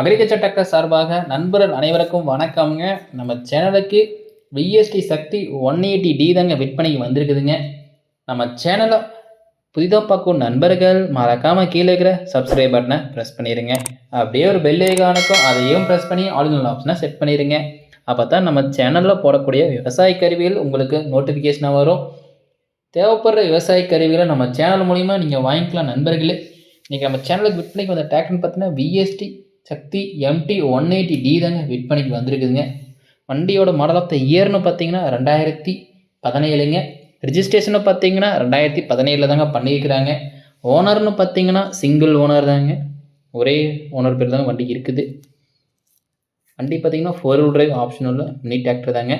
Agriculture doctor சார்பாக நண்பர்கள் அனைவருக்கும் வணக்கம்ங்க. நம்ம சேனலுக்கு VST Shakti one eighty D தாங்க விற்பனைக்கு வந்திருக்குதுங்க. நம்ம சேனலை புதிதாக பார்க்கும் நண்பர்கள் மறக்காமல் கீழே இருக்கிற சப்ஸ்கிரைப் பட்டனை ப்ரெஸ் பண்ணிடுங்க அப்படியே ஒரு பெல் ஐகானுக்கும் அதையும் ப்ரெஸ் பண்ணி ஆளுநர் ஆப்ஷனை செட் பண்ணிடுங்க அப்போ தான் நம்ம சேனலில் போடக்கூடிய விவசாய கருவிகள் உங்களுக்கு நோட்டிஃபிகேஷனாக வரும். தேவைப்படுற விவசாய கருவிகளை நம்ம சேனல் மூலிமா நீங்கள் வாங்கிக்கலாம் நண்பர்களே. இன்றைக்கி நம்ம சேனலுக்கு விற்பனைக்கு வந்த டேக்டர்னு பார்த்தீங்கன்னா VST Shakti MT one eighty D தாங்க விற்பனைக்கு வந்திருக்குதுங்க. வண்டியோட மாடல் ஆஃப் த இயர்னு பார்த்தீங்கன்னா ரெண்டாயிரத்தி பதினேழுங்க. ரிஜிஸ்ட்ரேஷனை பார்த்தீங்கன்னா ரெண்டாயிரத்தி பதினேழில் தாங்க பண்ணியிருக்கிறாங்க. ஓனர்னு பார்த்தீங்கன்னா சிங்கிள் ஓனர் தாங்க. ஒரே ஓனர் பேர் தாங்க வண்டி இருக்குது. வண்டி பார்த்தீங்கன்னா ஃபோர் வீல் டிரைவ் ஆப்ஷன் உள்ள மினி டிராக்டர் தாங்க.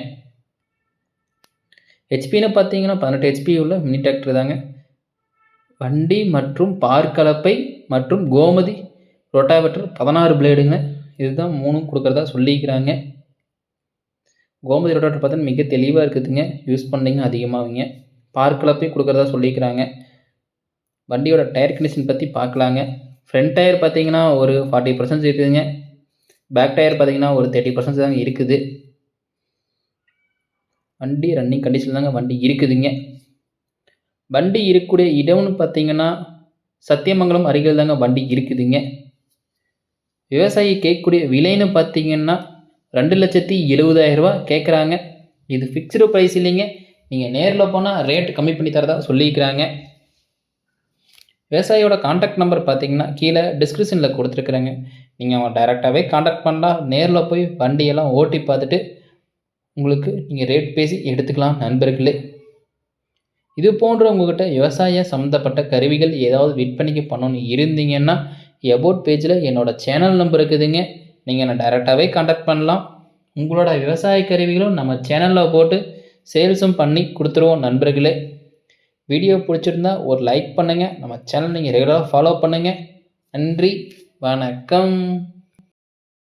ஹெச்பின்னு பார்த்தீங்கன்னா பதினெட்டு ஹெச்பி உள்ள மினி டிராக்டர் தாங்க. வண்டி மற்றும் பார்க்கலப்பை மற்றும் கோமதி ரொட்டாவேட்டர் பதினாறு பிளேடுங்க. இதுதான் மூணும் கொடுக்குறதா சொல்லிக்கிறாங்க. கோமதி ரொட்டாவேட்டர் பார்த்தா மிக தெளிவாக இருக்குதுங்க. யூஸ் பண்ணிங்க அதிகமாகுங்க போய் கொடுக்குறதா சொல்லிக்கிறாங்க. வண்டியோட டயர் கண்டிஷன் பற்றி பார்க்கலாங்க. ஃப்ரண்ட் டயர் பார்த்தீங்கன்னா ஒரு ஃபார்ட்டி பர்சன்ட் இருக்குதுங்க. பேக் டயர் பார்த்தீங்கன்னா ஒரு தேர்ட்டி பர்சன்ட் தாங்க இருக்குது. வண்டி ரன்னிங் கண்டிஷன் தாங்க வண்டி இருக்குதுங்க. வண்டி இருக்கக்கூடிய இடம்னு பார்த்தீங்கன்னா சத்தியமங்கலம் அருகில் தாங்க வண்டி இருக்குதுங்க. விவசாயி கேட்கக்கூடிய விலைன்னு பார்த்தீங்கன்னா ரெண்டு லட்சத்தி எழுபதாயிரரூபா கேட்குறாங்க. இது ஃபிக்ஸ்டு ப்ரைஸ் இல்லைங்க. நீங்கள் நேரில் போனால் ரேட் கம்மி பண்ணி தரதா சொல்லியிருக்கிறாங்க. விவசாயியோட காண்டாக்ட் நம்பர் பார்த்தீங்கன்னா கீழே டிஸ்கிரிப்ஷனில் கொடுத்துருக்குறேங்க. நீங்கள் அவன் டைரெக்டாகவே காண்டாக்ட் பண்ணலாம் நேரில் போய் வண்டியெல்லாம் ஓட்டி பார்த்துட்டு உங்களுக்கு நீங்கள் ரேட் பேசி எடுத்துக்கலாம் நண்பர்களே. இது போன்ற உங்கள்கிட்ட விவசாய சம்மந்தப்பட்ட கருவிகள் ஏதாவது விற்பனைக்கு பண்ணணும்னு இருந்தீங்கன்னா எபோட் பேஜில் என்னோடய சேனல் நம்பர் இருக்குதுங்க. நீங்கள் என்னை டைரெக்டாகவே காண்டாக்ட் பண்ணலாம். உங்களோட விவசாய கருவிகளும் நம்ம சேனலில் போட்டு சேல்ஸும் பண்ணி கொடுத்துருவோம் நண்பர்களே. வீடியோ பிடிச்சிருந்தா ஒரு லைக் பண்ணுங்கள் நம்ம சேனல் நீங்கள் ரெகுலராக ஃபாலோ பண்ணுங்கள் நன்றி வணக்கம்.